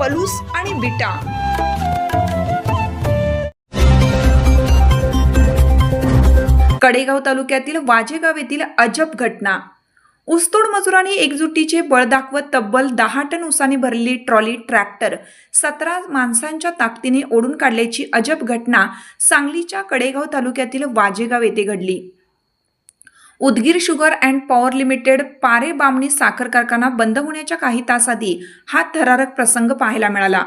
पलूस आणि बिटा. कडेगाव तालुक्यातील वाजेगाव येथील अजब घटना. ऊसतोड मजुरांनी एकजुटीचे बळ दाखवत तब्बल दहा टन उसाने भरलेली ट्रॉली ट्रॅक्टर सतरा माणसांच्या ताकदीने ओढून काढल्याची अजब घटना सांगलीच्या कडेगाव तालुक्यातील वाजेगाव येथे घडली. Udgir sugar and power limited पारे बामणी साखर कारखाना बंद होण्याच्या काही तास आधी हा थरारक प्रसंग पाहायला मिळाला.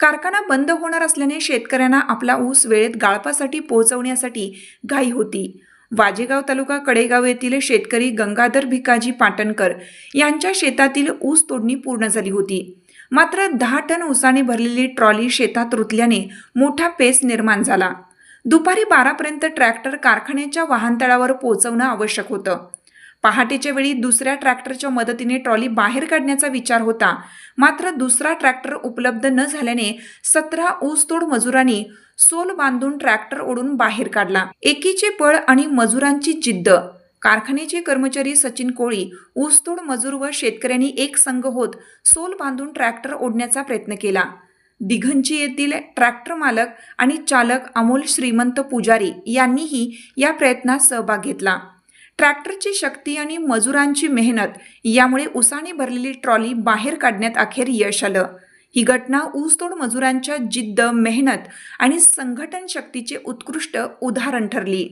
कारखाना बंद होणार असल्याने शेतकऱ्यांना आपला ऊस वेळेत गाळपासाठी पोहोचवण्यासाठी घाई होती. वाजेगाव तालुका कडेगाव येथील शेतकरी गंगाधर भिकाजी पाटणकर यांच्या शेतातील ऊस तोडणी पूर्ण झाली होती. मात्र दहा टन ऊसाने भरलेली ट्रॉली शेतात रुतल्याने मोठा पेस निर्माण झाला. दुपारी बारापर्यंत ट्रॅक्टर कारखान्याच्या वाहनतळावर पोहोचवणं आवश्यक होतं. पहाटेच्या वेळी दुसऱ्या ट्रॅक्टरच्या मदतीने ट्रॉली बाहेर काढण्याचा विचार होता. मात्र दुसरा ट्रॅक्टर उपलब्ध न झाल्याने सतरा ऊसतोड मजुरांनी सोल बांधून ट्रॅक्टर ओढून बाहेर काढला. एकीचे पळ आणि मजुरांची जिद्द. कारखान्याचे कर्मचारी सचिन कोळी ऊसतोड मजूर व शेतकऱ्यांनी एक संघ होत सोल बांधून ट्रॅक्टर ओढण्याचा प्रयत्न केला. दिघंची येथील ट्रॅक्टर मालक आणि चालक अमोल श्रीमंत पुजारी यांनीही या प्रयत्नात सहभाग घेतला. ट्रॅक्टरची शक्ती आणि मजुरांची मेहनत यामुळे उसाने भरलेली ट्रॉली बाहेर काढण्यात अखेर यश आलं. ही घटना ऊसतोड मजुरांच्या जिद्द मेहनत आणि संघटन शक्तीचे उत्कृष्ट उदाहरण ठरली.